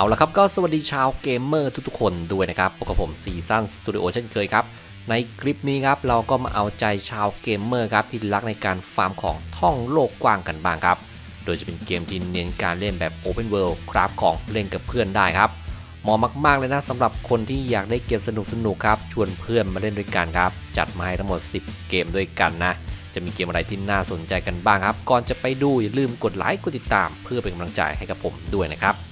เอาละครับก็สวัสดีชาวเกมเมอร์ทุกๆคนด้วยนะครับพบกับผมซีซั่นสตูดิโอเช่นเคยครับ ในคลิปนี้ครับเราก็มาเอาใจชาวเกมเมอร์ครับที่รักในการฟาร์มของท่องโลกกว้างกันบ้างครับ โดยจะเป็นเกมที่เน้นการเล่นแบบ Open World คราฟของเล่นกับเพื่อนได้ครับเหมาะมากๆเลยนะสำหรับคนที่อยากได้เกมสนุกๆครับชวนเพื่อนมาเล่นด้วยกันครับ จัดมาให้ทั้งหมด 10 เกมด้วยกันนะจะมีเกมอะไรที่น่าสนใจกันบ้างครับ ก่อนจะไปดูอย่าลืมกดไลค์กดติดตาม เพื่อเป็นกำลังใจให้กับผมด้วยนะครับ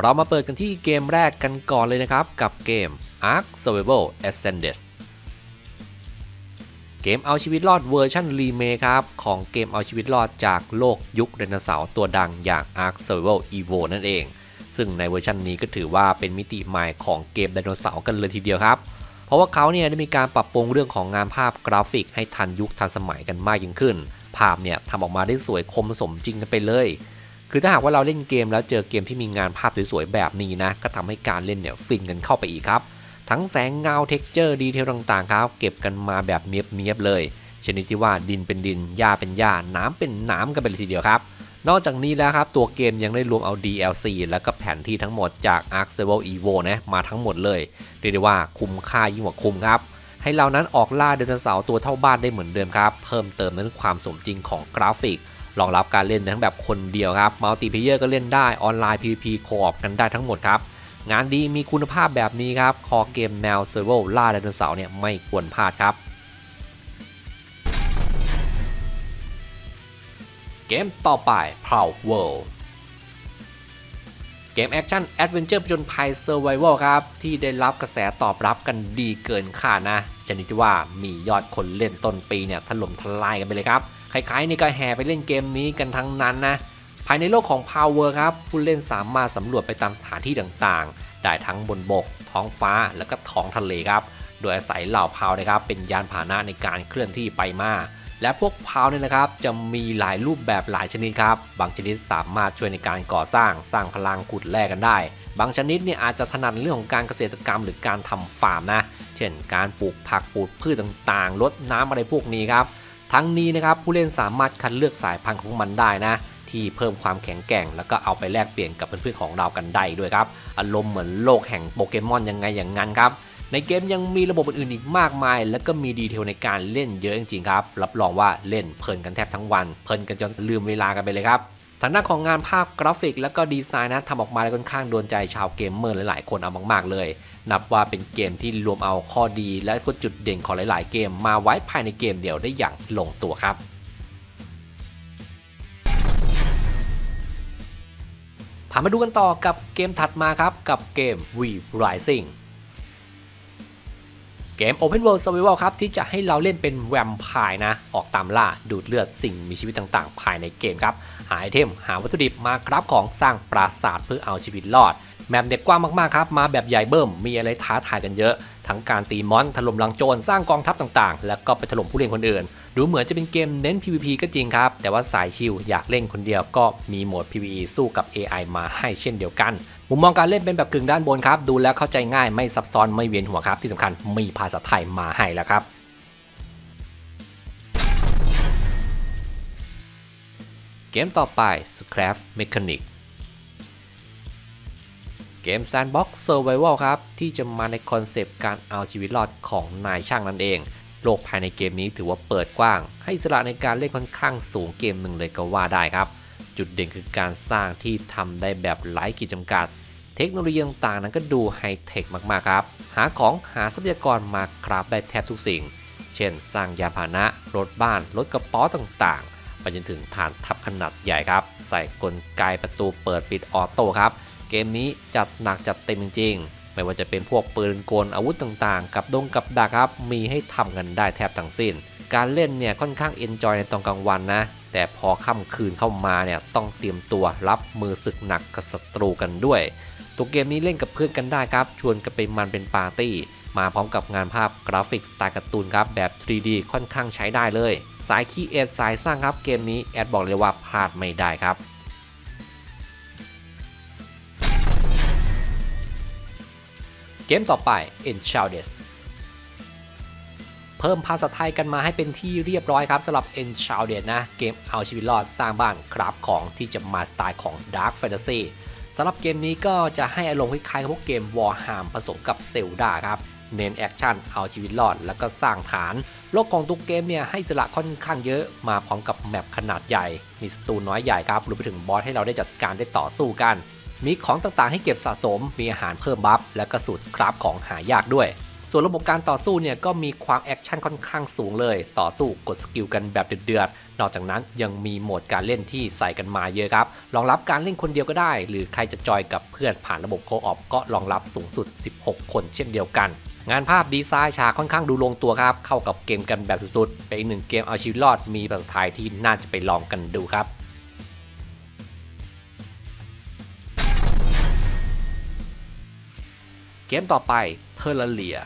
เรามาเปิดกันที่เกมแรกกันก่อนเลยนะครับ กับเกม Ark Survival Ascended เกมเอาชีวิตรอดเวอร์ชันรีเมคครับ ของเกมเอาชีวิตรอดจากโลกยุคไดโนเสาร์ตัวดังอย่าง Ark Survival Evo นั่นเอง ซึ่งในเวอร์ชันนี้ก็ถือว่าเป็นมิติใหม่ของเกมไดโนเสาร์กันเลยทีเดียวครับ เพราะว่าเขาเนี่ยได้มีการปรับปรุงเรื่องของงานภาพกราฟิกให้ทันยุคทันสมัยกันมากยิ่งขึ้น ภาพเนี่ยทำออกมาได้สวยคมสมจริงกันไปเลย คือถ้าหากว่าเราเล่นเกมแล้วเจอเกมที่มีงานภาพสวยๆแบบนี้นะ ก็ทำให้การเล่นเนี่ยฟินกันเข้าไปอีกครับ ทั้งแสงเงาเท็กเจอร์ดีเทลต่างๆครับ เก็บกันมาแบบเนียบๆเลยชนิดที่ว่าดินเป็นดิน หญ้าเป็นหญ้า น้ำเป็นน้ำกันไปเลยทีเดียวครับ นอกจากนี้แล้วครับ ตัวเกมยังได้รวมเอา DLC แล้วก็แผนที่ทั้งหมดจาก Ark Survival Evo นะมาทั้งหมดเลย เรียกได้ว่าคุ้มค่ายิ่งกว่าคุ้มครับ ให้เรานั้นออกล่าไดโนเสาร์ตัวเท่าบ้านได้เหมือนเดิมครับ เพิ่มเติมนั้นความสมจริงของกราฟิก รองรับการเล่นทั้งแบบคนเดียวครับมัลติเพเยอร์ก็เล่นได้ออนไลน์ PVP คออกันได้ทั้งหมดครับงานดีมีคุณภาพแบบนี้ครับ คอเกมแนว Survival ล่าไดโนเสาร์เนี่ยไม่ควรพลาดครับ เกมต่อไป Proud World เกมแอคชั่นแอดเวนเจอร์ผจญภัย Survival ครับ ที่ได้รับกระแสตอบรับกันดีเกินคาดนะชนิดที่ว่ามียอดคนเล่นต้นปีเนี่ยถล่มทลายกันไปเลยครับ ใครๆนี่ก็แห่ไปเล่นเกมนี้กันทั้งนั้นนะ ภายในโลกของ Power ครับ ผู้เล่นสามารถสำรวจไปตามสถานที่ต่างๆ ได้ทั้งบนบก ท้องฟ้าแล้วก็ท้องทะเลครับ โดยอาศัยเหล่าพาวนะครับ เป็นยานพาหนะในการเคลื่อนที่ไปมาและพวกพาวเนี่ยนะครับจะมีหลายรูปแบบหลายชนิดครับ บางชนิดสามารถช่วยในการก่อสร้างสร้างพลังขุดแร่กันได้ บางชนิดเนี่ยอาจจะถนัดเรื่องของการเกษตรกรรมหรือการทำฟาร์มนะ เช่นการปลูกผักปลูกพืชต่างๆลดน้ำอะไรพวกนี้ครับ ทั้งนี้นะครับผู้เล่นสามารถคัดเลือกสายพันธุ์ของมันได้นะ ที่เพิ่มความแข็งแกร่ง แล้วก็เอาไปแลกเปลี่ยนกับเพื่อนๆของเรากันได้ด้วยครับ อารมณ์เหมือนโลกแห่งโปเกมอนยังไงอย่างนั้นครับในเกมยังมีระบบอื่นๆอีกมากมาย แล้วก็มีดีเทลในการเล่นเยอะจริงๆครับ รับรองว่าเล่นเพลินกันแทบทั้งวัน เพลินกันจนลืมเวลากันไปเลยครับทางด้านของงานภาพกราฟิก แล้วก็ดีไซน์นะทำออกมาได้ค่อนข้างโดนใจชาวเกมเมอร์หลายๆ คนเอามากๆเลย นับว่าเป็นเกมที่รวมเอาข้อดีและก็จุดเด่นของหลาย ๆ เกมมาไว้ภายในเกมเดียวได้อย่างลงตัวครับพามาดูกันต่อกับเกมถัดมาครับกับเกม V Rising เกม Open World Survival ครับ ที่จะให้เราเล่นเป็นแวมไพร์นะ ออกตามล่าดูดเลือดสิ่งมีชีวิตต่างๆ ภายในเกมครับ หาไอเทม หาวัตถุดิบมาครับของสร้างปราสาทเพื่อเอาชีวิตรอด แมปเด็กกว้างมากๆครับ มาแบบใหญ่เบิ่ม มีอะไรท้าทายกันเยอะ ทั้งการตีมอนถล่มลังโจรสร้างกองทัพต่างๆ แล้วก็ไปถล่มผู้เล่นคนอื่น ดูเหมือนจะเป็นเกมเน้น PVP ก็จริงครับ แต่ว่าสายชิลอยากเล่นคนเดียวก็มีโหมด PVE สู้กับ AI มาให้เช่นเดียวกัน มุมมองการเล่นเป็นแบบกึ่งด้านบนครับ ดูแล้วเข้าใจง่ายไม่ซับซ้อนไม่เวียนหัวครับ ที่สำคัญมีภาษาไทยมาให้แล้วครับเกมต่อไป Scrap Mechanic เกม Sandbox Survival ครับ ที่จะมาในคอนเซปต์การเอาชีวิตรอดของนายช่างนั่นเอง โลกภายในเกมนี้ถือว่าเปิดกว้าง ให้อิสระในการเล่นค่อนข้างสูงเกมหนึ่งเลยก็ว่าได้ครับ จุดเด่นคือการสร้างที่ทำได้แบบไร้ขีดจำกัด เทคโนโลยีต่างๆนั้นก็ดูไฮเทคมากๆครับ หาของหาทรัพยากรมาคราฟได้แทบทุกสิ่ง เช่น สร้างยานพาหนะ รถบ้าน รถกระป๋อต่างๆ ไปจนถึงฐานทัพขนาดใหญ่ครับ ใส่กลไกประตูเปิดปิดออโต้ครับ เกมนี้จัดหนักจัดเต็มจริงๆ ไม่ว่าจะเป็นพวกปืนกลอาวุธต่างๆ กับดงกับดักครับ มีให้ทำกันได้แทบทั้งสิ้น การเล่นเนี่ยค่อนข้างเอนจอยในตอนกลางวันนะ แต่พอค่ำคืนเข้ามาเนี่ยต้องเตรียมตัวรับมือศึกหนักกับศัตรูกันด้วยตัวเกมนี้เล่นกับเพื่อนกันได้ครับ ชวนกันไปมันเป็นปาร์ตี้ มาพร้อมกับงานภาพกราฟิกสไตล์การ์ตูนครับ แบบ 3D ค่อนข้างใช้ได้เลย สายคีเอทสายสร้างครับเกมนี้แอดบอกเลยว่าพลาดไม่ได้ครับ เกมต่อไป e n c h a l d e s เพิ่มภาษาไทยกันมาให้เป็นที่เรียบร้อยครับสำหรับ e n c h a l d e s นะ เกมเอาชีวิตรอดสร้างบ้านคราฟของที่จะมาสไตล์ของ Dark Fantasy สำหรับเกมนี้ก็จะให้อารมณ์คล้ายๆกับพวกเกม Warhammer ผสมกับ Zelda ครับเน้นแอคชั่นเอาชีวิตรอดแล้วก็สร้างฐาน โลกของตัวเกมเนี่ยให้อิสระค่อนข้างเยอะมาพร้อมกับแมปขนาดใหญ่ มีสตูน้อยใหญ่ครับรวมไปถึงบอสให้เราได้จัดการได้ต่อสู้กัน มีของต่างๆให้เก็บสะสม มีอาหารเพิ่มบัฟ และก็สูตรคราฟของหายากด้วย ส่วนระบบการต่อสู้เนี่ยก็มีความแอคชั่นค่อนข้างสูงเลย ต่อสู้กดสกิลกันแบบเดือดๆ นอกจากนั้นยังมีโหมดการเล่นที่ใส่กันมาเยอะครับ รองรับการเล่นคนเดียวก็ได้ หรือใครจะจอยกับเพื่อนผ่านระบบโคออปก็รองรับสูงสุด 16 คนเช่นเดียวกันงานภาพดีไซน์ฉากค่อนข้างดูลงตัวครับ เข้ากับเกมกันแบบสุดๆ เป็นอีกหนึ่งเกมเอาชีวิตรอดมีภาษาไทยที่น่าจะไปลองกันดูครับ เกมต่อไปเทอร์เลีย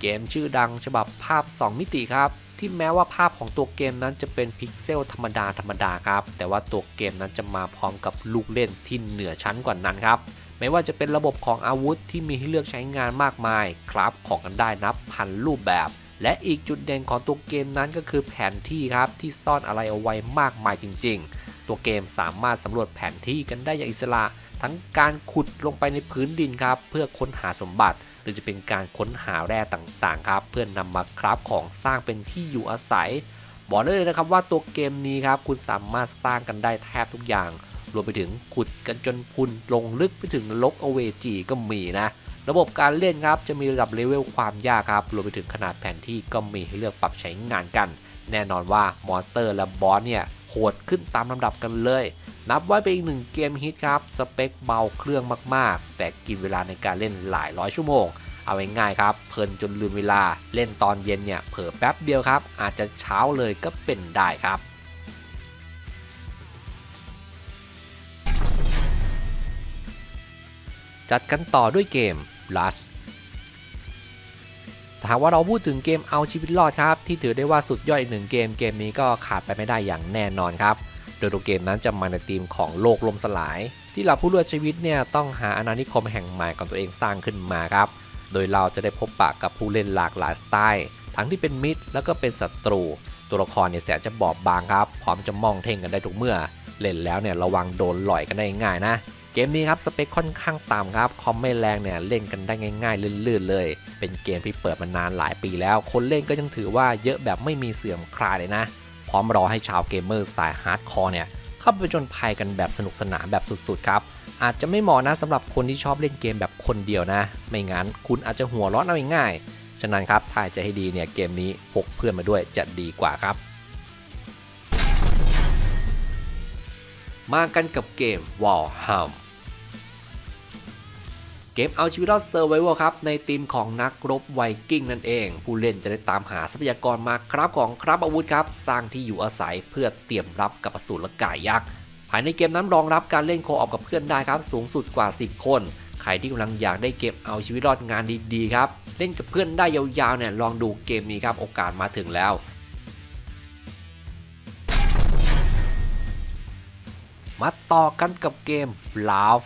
เกมชื่อดังฉบับภาพ 2 มิติครับ ที่แม้ว่าภาพของตัวเกมนั้นจะเป็นพิกเซลธรรมดาธรรมดาครับ แต่ว่าตัวเกมนั้นจะมาพร้อมกับลูกเล่นที่เหนือชั้นกว่านั้นครับ ไม่ว่าจะเป็นระบบของอาวุธที่มีให้เลือกใช้งานมากมาย ครับของกันได้นับพันรูปแบบ และอีกจุดเด่นของตัวเกมนั้นก็คือแผนที่ครับที่ซ่อนอะไรเอาไว้มากมายจริง ๆ ตัวเกมสามารถสำรวจแผนที่กันได้อย่างอิสระ ทั้งการขุดลงไปในพื้นดินครับ เพื่อค้นหาสมบัติ หรือจะเป็นการค้นหาแร่ต่างๆครับ เพื่อนนำมาคราฟของสร้างเป็นที่อยู่อาศัย บอกได้เลยนะครับว่าตัวเกมนี้ครับคุณสามารถสร้างกันได้แทบทุกอย่าง รวมไปถึงขุดกันจนพุนลงลึกไปถึงลกอเวจีก็มีนะระบบการเล่นครับจะมีระดับเลเวลความยากครับรวมไปถึงขนาดแผนที่ก็มีให้เลือกปรับใช้งานกัน แน่นอนว่ามอนสเตอร์และบอสเนี่ย หดขึ้นตามลำดับกันเลย นับไว้เป็นอีกหนึ่งเกมฮิตครับ สเปคเบาเครื่องมากๆ แต่กินเวลาในการเล่นหลายร้อยชั่วโมง เอาง่ายๆครับ เพลินจนลืมเวลา เล่นตอนเย็นเนี่ยเผลอแป๊บเดียวครับ อาจจะเช้าเลยก็เป็นได้ครับจัดกันต่อด้วยเกม Rush ถ้า หากว่าเราพูดถึงเกมเอาชีวิตรอดครับที่ถือได้ว่าสุดยอดอีกหนึ่งเกมเกมนี้ก็ขาดไปไม่ได้อย่างแน่นอนครับ โดยตัวเกมนั้นจะมาในธีมของโลกลมสลาย ที่เราผู้รอดชีวิตเนี่ยต้องหาอาณานิคมแห่งใหม่ของตัวเองสร้างขึ้นมาครับ โดยเราจะได้พบปะกับผู้เล่นหลากหลายสไตล์ทั้งที่เป็นมิตรแล้วก็เป็นศัตรู ตัวละครเนี่ยแสนจะบอบบางครับ พร้อมจะมองเท่งกันได้ทุกเมื่อ เล่นแล้วเนี่ยระวังโดนหล่อยกันได้ง่ายนะ เกมนี้ครับสเปคค่อนข้างต่ำครับคอมไม่แรงเนี่ยเล่นกันได้ง่ายๆลื่นๆเลย เป็นเกมที่เปิดมานานหลายปีแล้ว คนเล่นก็ยังถือว่าเยอะแบบไม่มีเสื่อมคลายเลยนะ พร้อมรอให้ชาวเกมเมอร์สายฮาร์ดคอร์เนี่ย เข้าไปจนภัยกันแบบสนุกสนานแบบสุดๆครับ อาจจะไม่เหมาะนะสำหรับคนที่ชอบเล่นเกมแบบคนเดียวนะ ไม่งั้นคุณอาจจะหัวร้อนเอาง่ายๆฉะนั้นครับถ้าจะให้ดีเนี่ยเกมนี้พกเพื่อนมาด้วยจะดีกว่าครับมากันกับเกม Warhammer เกมเอาชีวิตรอดเซอร์ไว a l ครับ ในทีมของนักรบไวกิ้งนั่นเอง ผู้เล่นจะได้ตามหาทรัพยากรมาครับของครับอาวุธครับ สร้างที่อยู่อาศัยเพื่อเตรียมรับกับอสูรและกายยักษ์ภายในเกมนั้นรองรับการเล่นโคออปกับเพื่อนได้ครับ สูงสุดกว่า 10 คน ใครที่กำลังอยากได้เกมเอาชีวิตรอดงานดีๆครับเล่นกับเพื่อนได้ยาวๆเนี่ยลองดูเกมนี้ครับโอกาสมาถึงแล้วมาต่อกันกับเกม b l a f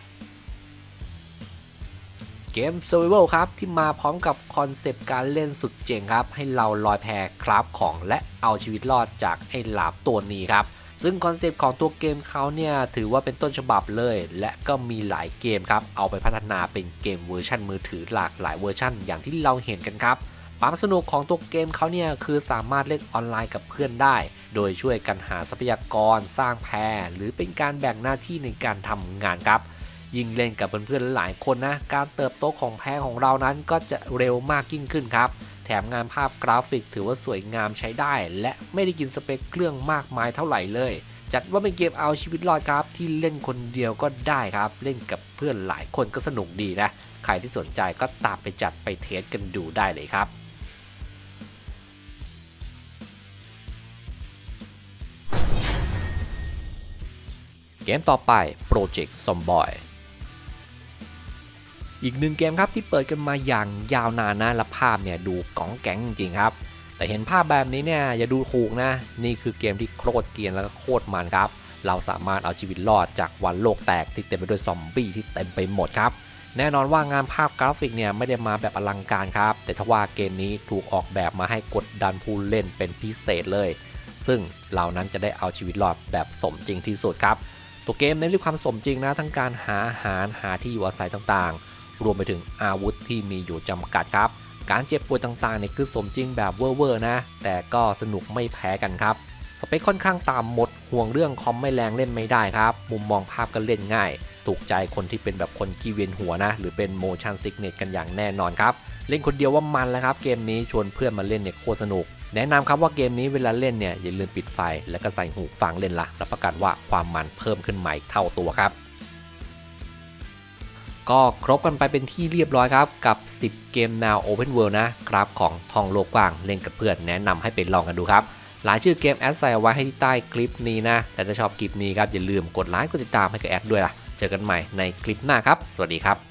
เกม Survival ครับ ที่มาพร้อมกับคอนเซปต์การเล่นสุดเจ๋งครับ ให้เราลอยแพคราฟของและเอาชีวิตรอดจากไอ้หลาบตัวนี้ครับ ซึ่งคอนเซปต์ของตัวเกมเขาเนี่ย ถือว่าเป็นต้นฉบับเลย และก็มีหลายเกมครับ เอาไปพัฒนาเป็นเกมเวอร์ชันมือถือหลากหลายเวอร์ชันอย่างที่เราเห็นกันครับความสนุกของตัวเกมเขาเนี่ยคือสามารถเล่นออนไลน์กับเพื่อนได้ โดยช่วยกันหาทรัพยากร สร้างแพรหรือเป็นการแบ่งหน้าที่ในการทำงานครับ ยิ่งเล่นกับเพื่อนๆหลายคนนะ การเติบโตของแพรของเรานั้นก็จะเร็วมากยิ่งขึ้นครับ แถมงานภาพกราฟิกถือว่าสวยงามใช้ได้ และไม่ได้กินสเปคเครื่องมากมายเท่าไหร่เลย จัดว่าเป็นเกมเอาชีวิตรอดครับ ที่เล่นคนเดียวก็ได้ครับ เล่นกับเพื่อนหลายคนก็สนุกดีนะ ใครที่สนใจก็ตามไปจัดไปเทสกันดูได้เลยครับเกมต่อไป Project Zomboy อีกหนึ่งเกมครับที่เปิดกันมาอย่างยาวนานนะและภาพเนี่ยดูกองแก๊งจริงครับ แต่เห็นภาพแบบนี้เนี่ยอย่าดูถูกนะ นี่คือเกมที่โคตรเกียนแล้วก็โคตรมันครับ เราสามารถเอาชีวิตรอดจากวันโลกแตกที่เต็มไปด้วยซอมบี้ที่เต็มไปหมดครับ แน่นอนว่างานภาพกราฟิกเนี่ยไม่ได้มาแบบอลังการครับ แต่ทว่าเกมนี้ถูกออกแบบมาให้กดดันผู้เล่นเป็นพิเศษเลย ซึ่งเหล่านั้นจะได้เอาชีวิตรอดแบบสมจริงที่สุดครับ ตัวเกมเน้นด้วยความสมจริงนะทั้งการหาอาหารหาที่อยู่อาศัยต่างๆ รวมไปถึงอาวุธที่มีอยู่จำกัดครับ การเจ็บป่วยต่างๆเนี่ยคือสมจริงแบบเวอร์ๆนะ แต่ก็สนุกไม่แพ้กันครับ สเปคค่อนข้างต่ำหมดห่วงเรื่องคอมไม่แรงเล่นไม่ได้ครับ มุมมองภาพก็เล่นง่าย ถูกใจคนที่เป็นแบบคนกีเวียนหัวนะ หรือเป็น motion sickness กันอย่างแน่นอนครับ เล่นคนเดียวว่ามันแล้วครับ เกมนี้ชวนเพื่อนมาเล่นเนี่ยโคตรสนุกแนะนำครับว่าเกมนี้เวลาเล่นเนี่ยอย่าลืมปิดไฟ แล้วก็ใส่หูฟังเล่นละรับประกันว่าความมันเพิ่มขึ้นใหม่เท่าตัวครับ ก็ครบกันไปเป็นที่เรียบร้อยครับ กับ 10 เกมแนว Open World นะครับ ของทองโลกกว้างเล่นกับเพื่อนแนะนำให้ไปลองกันดูครับหลายชื่อเกมแอดใส่ไว้ให้ที่ใต้คลิปนี้นะแต่ถ้าชอบคลิปนี้ครับอย่าลืมกดไลค์กดติดตามให้กับแอดด้วยล่ะ เจอกันใหม่ในคลิปหน้าครับ สวัสดีครับ